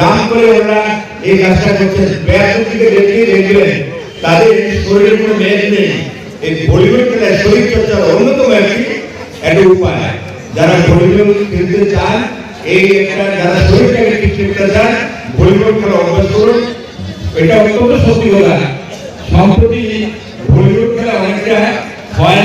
দাম করে ওরা এই কাজটা করছে। ব্যাসের দিকে দেখে দেখবেন তাদের শরীরে কোনো মেদ নেই। এই খেলায় শরীর চর্চার অন্যতম একটি একটা উপায়। যারা ভলিবল খেলতে চান, এই একটা যারা শরীরটাকে ঠিক করতে চান ভলিবল খেলা অভ্যাস করুন। এটা অত্যন্ত সত্যি কথা। সম্প্রতি ভলিবল খেলা অনেকটা হয়